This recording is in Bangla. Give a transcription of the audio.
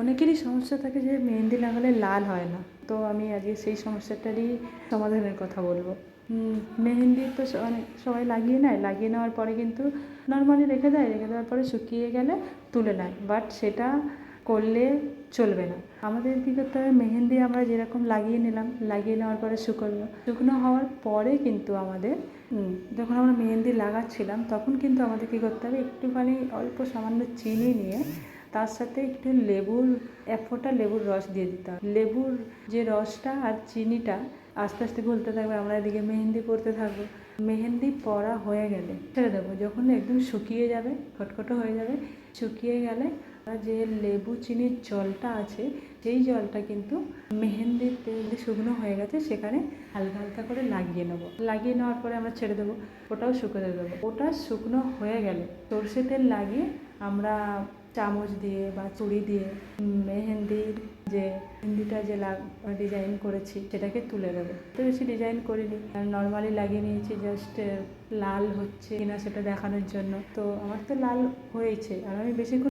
অনেকেরই সমস্যা থাকে যে মেহেন্দি লাগালে লাল হয় না। তো আমি আজকে সেই সমস্যাটারই সমাধানের কথা বলব। মেহেন্দি তো অনেক সবাই লাগিয়ে নেয়। লাগিয়ে নেওয়ার পরে কিন্তু নর্মালি রেখে দেয়। রেখে দেওয়ার পরে শুকিয়ে গেলে তুলে নেয়। বাট সেটা করলে চলবে না। আমাদের কী করতে হবে মেহেন্দি আমরা যেরকম লাগিয়ে নিলাম, লাগিয়ে নেওয়ার পরে শুকনো শুকনো হওয়ার পরে কিন্তু আমাদের যখন আমরা মেহেন্দি লাগাচ্ছিলাম, তখন কিন্তু আমাদের কী করতে হবে? একটুখানি অল্প সামান্য চিনি নিয়ে তার সাথে একটু লেবুর, এক ফোঁটা লেবুর রস দিয়ে দিতে হবে। লেবুর যে রসটা আর চিনিটা আস্তে আস্তে গলতে থাকবে, আমরা এদিকে মেহেন্দি পরতে থাকব। মেহেন্দি পরা হয়ে গেলে, ছেড়ে দেবো, যখন একদম শুকিয়ে যাবে, খটখটো হয়ে যাবে, শুকিয়ে গেলে যে লেবু চিনির জলটা আছে, সেই জলটা কিন্তু মেহেন্দির তেল শুকনো হয়ে গেছে, সেখানে হালকা হালকা করে লাগিয়ে নেব। লাগিয়ে নেওয়ার পরে আমরা ছেড়ে দেবো, ওটাও শুকোতে দেবো। ওটা শুকনো হয়ে গেলে সর্ষে তেল লাগিয়ে আমরা চামচ দিয়ে বা চুড়ি দিয়ে মেহেন্দির যে হিন্দিটা যে ডিজাইন করেছি সেটাকে তুলে দেবো তো বেশি ডিজাইন করিনি। নর্মালি লাগিয়ে নিয়েছি জাস্ট লাল হচ্ছে কিনা সেটা দেখানোর জন্য। তো আমার তো লাল হয়েছে। আর আমি বেশিক্ষণ